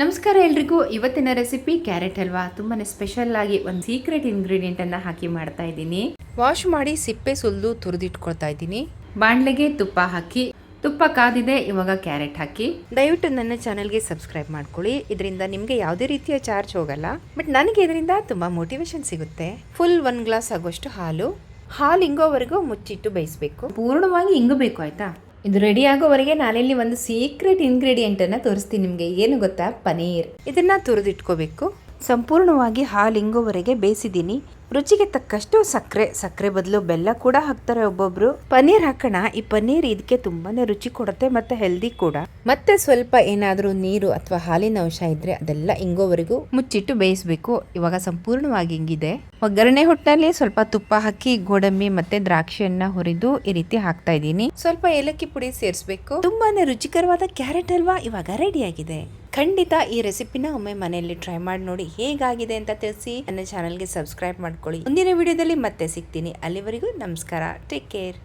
ನಮಸ್ಕಾರ ಎಲ್ರಿಗೂ. ಇವತ್ತಿನ ರೆಸಿಪಿ ಕ್ಯಾರೆಟ್ ಹಲ್ವಾ ತುಂಬಾ ಸ್ಪೆಷಲ್ ಆಗಿ ಒಂದು ಸೀಕ್ರೆಟ್ ಇಂಗ್ರೀಡಿಯೆಂಟ್ ಅನ್ನ ಹಾಕಿ ಮಾಡ್ತಾ ಇದ್ದೀನಿ. ವಾಶ್ ಮಾಡಿ ಸಿಪ್ಪೆ ಸುಲಿದು ತುರಿದಿಟ್ಕೊಳ್ತಾ ಇದ್ದೀನಿ. ಬಾಣಲೆಗೆ ತುಪ್ಪ ಹಾಕಿ ತುಪ್ಪ ಕಾದಿದೆ ಇವಾಗ ಕ್ಯಾರೆಟ್ ಹಾಕಿ. ದಯವಿಟ್ಟು ನನ್ನ ಚಾನಲ್ಗೆ ಸಬ್ಸ್ಕ್ರೈಬ್ ಮಾಡ್ಕೊಳ್ಳಿ. ಇದರಿಂದ ನಿಮಗೆ ಯಾವುದೇ ರೀತಿಯ ಚಾರ್ಜ್ ಹೋಗಲ್ಲ. ಬಟ್ ನನಗೆ ಇದರಿಂದ ತುಂಬ ಮೋಟಿವೇಶನ್ ಸಿಗುತ್ತೆ. ಫುಲ್ ಒನ್ ಗ್ಲಾಸ್ ಆಗೋಷ್ಟು ಹಾಲು. ಹಾಲು ಇಂಗೋವರೆಗೂ ಮುಚ್ಚಿಟ್ಟು ಬೇಯಿಸಬೇಕು. ಪೂರ್ಣವಾಗಿ ಇಂಗಬೇಕು ಆಯ್ತಾ? ಇದು ರೆಡಿ ಆಗೋವರೆಗೆ ನಾನಿಲ್ಲಿ ಒಂದು ಸೀಕ್ರೆಟ್ ಇಂಗ್ರೀಡಿಯೆಂಟನ್ನು ತೋರಿಸ್ತೀನಿ ನಿಮಗೆ. ಏನು ಗೊತ್ತಾ? ಪನೀರ್. ಇದನ್ನು ತುರಿದಿಟ್ಕೋಬೇಕು. ಸಂಪೂರ್ಣವಾಗಿ ಹಾಲು ಇಂಗೋವರೆಗೆ ಬೇಯಿಸಿದ್ದೀನಿ. ರುಚಿಗೆ ತಕ್ಕಷ್ಟು ಸಕ್ಕರೆ ಸಕ್ಕರೆ ಬದಲು ಬೆಲ್ಲ ಕೂಡ ಹಾಕ್ತಾರೆ ಒಬ್ಬೊಬ್ರು. ಪನ್ನೀರ್ ಹಾಕೋಣ, ಈ ಪನ್ನೀರ್ ಇದಕ್ಕೆ ತುಂಬಾನೇ ರುಚಿ ಕೊಡುತ್ತೆ ಮತ್ತೆ ಹೆಲ್ದಿ ಕೂಡ. ಮತ್ತೆ ಸ್ವಲ್ಪ ಏನಾದರೂ ನೀರು ಅಥವಾ ಹಾಲಿನ ಅಂಶ ಇದ್ರೆ ಅದೆಲ್ಲ ಇಂಗೋವರೆಗೂ ಮುಚ್ಚಿಟ್ಟು ಬೇಯಿಸಬೇಕು. ಇವಾಗ ಸಂಪೂರ್ಣವಾಗಿ ಹಿಂಗಿದೆ. ಒಗ್ಗರಣೆ ಹೊಟ್ಟಿನಲ್ಲಿ ಸ್ವಲ್ಪ ತುಪ್ಪ ಹಾಕಿ, ಗೋಡಂಬಿ ಮತ್ತೆ ದ್ರಾಕ್ಷಿಯನ್ನ ಹುರಿದು ಈ ರೀತಿ ಹಾಕ್ತಾ ಇದ್ದೀನಿ. ಸ್ವಲ್ಪ ಏಲಕ್ಕಿ ಪುಡಿ ಸೇರಿಸಬೇಕು. ತುಂಬಾನೇ ರುಚಿಕರವಾದ ಕ್ಯಾರೆಟ್ ಹಲ್ವಾ ಇವಾಗ ರೆಡಿ ಆಗಿದೆ. ಖಂಡಿತ ಈ ರೆಸಿಪಿನ ಒಮ್ಮೆ ಮನೆಯಲ್ಲಿ ಟ್ರೈ ಮಾಡಿ ನೋಡಿ ಹೇಗಾಗಿದೆ ಅಂತ ತಿಳಿಸಿ. ನನ್ನ ಚಾನಲ್ಗೆ ಸಬ್ಸ್ಕ್ರೈಬ್ ಮಾಡ್ಕೊಳ್ಳಿ. ಮುಂದಿನ ವಿಡಿಯೋದಲ್ಲಿ ಮತ್ತೆ ಸಿಗ್ತೀನಿ. ಅಲ್ಲಿವರೆಗೂ ನಮಸ್ಕಾರ. Take care